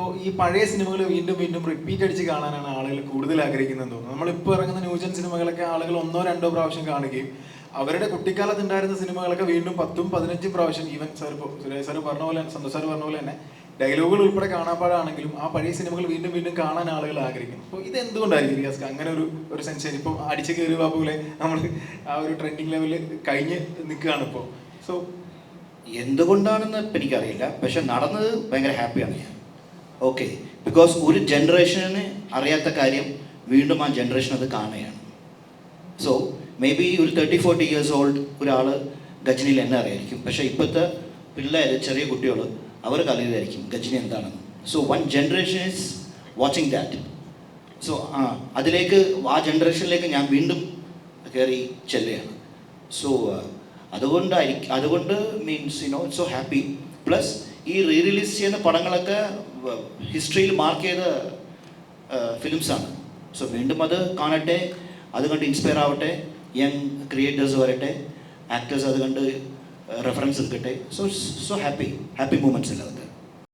ഇപ്പോൾ ഈ പഴയ സിനിമകൾ വീണ്ടും വീണ്ടും റിപ്പീറ്റ് അടിച്ച് കാണാനാണ് ആളുകൾ കൂടുതൽ ആഗ്രഹിക്കുന്നതെന്ന് തോന്നുന്നു. നമ്മളിപ്പോൾ ഇറങ്ങുന്ന ന്യൂജൻ സിനിമകളൊക്കെ ആളുകൾ ഒന്നോ രണ്ടോ പ്രാവശ്യം കാണുകയും അവരുടെ കുട്ടിക്കാലത്ത് ഉണ്ടായിരുന്ന സിനിമകളൊക്കെ വീണ്ടും പത്തും പതിനഞ്ചും പ്രാവശ്യം ഈവൻ സാർ ഇപ്പോൾ സുരേഷ് സാർ പറഞ്ഞ പോലെ സന്തോഷ് സാർ പറഞ്ഞ പോലെ തന്നെ ഡയലോഗുകൾ ഉൾപ്പെടെ കാണാപ്പാടാണെങ്കിലും ആ പഴയ സിനിമകൾ വീണ്ടും വീണ്ടും കാണാൻ ആളുകൾ ആഗ്രഹിക്കുന്നു. അപ്പോൾ ഇത് എന്തുകൊണ്ടായിരിക്കും റിയാസ്ക്ക് അങ്ങനെ ഒരു ഒരു സെൻസേഷൻ ഇപ്പോൾ അടിച്ച് കയറി ബാബുലെ നമ്മൾ ആ ഒരു ട്രെൻഡിങ് ലെവലിൽ കഴിഞ്ഞ് നിൽക്കുകയാണ് ഇപ്പോൾ സോ എന്തുകൊണ്ടാണെന്ന് എനിക്കറിയില്ല. പക്ഷെ നടന്നത് ഭയങ്കര ഹാപ്പിയാണ് ഞാൻ. ഓക്കെ ബിക്കോസ് ഒരു ജനറേഷന് അറിയാത്ത കാര്യം വീണ്ടും ആ ജനറേഷൻ അത് കാണുകയാണ്. സോ മേ ബി ഒരു തേർട്ടി ഫോർട്ടി ഇയേഴ്സ് ഓൾഡ് ഒരാൾ ഗജനിയിൽ എന്നെ അറിയായിരിക്കും. പക്ഷേ ഇപ്പോഴത്തെ പിള്ളേർ ചെറിയ കുട്ടികൾ അവർ കലയിലായിരിക്കും ഗജനി എന്താണെന്ന്. So one generation is watching that so ആ അതിലേക്ക് ആ ജനറേഷനിലേക്ക് ഞാൻ വീണ്ടും കയറി ചെല്ലുകയാണ്. സോ അതുകൊണ്ടായിരിക്കും അതുകൊണ്ട് means you know it's so happy plus ഈ റീ റിലീസ് ചെയ്യുന്ന പടങ്ങളൊക്കെ ഹിസ്റ്ററിയിൽ മാർക്ക് ചെയ്ത ഫിലിംസാണ് സോ വീണ്ടും അത് കാണട്ടെ അത് കണ്ട് ഇൻസ്പയർ ആവട്ടെ യങ് ക്രിയേറ്റേഴ്സ് വരട്ടെ ആക്ടേഴ്സ് അത് കണ്ട് റെഫറൻസ് എടുക്കട്ടെ. So so happy happy moments അല്ല അതൊക്കെ.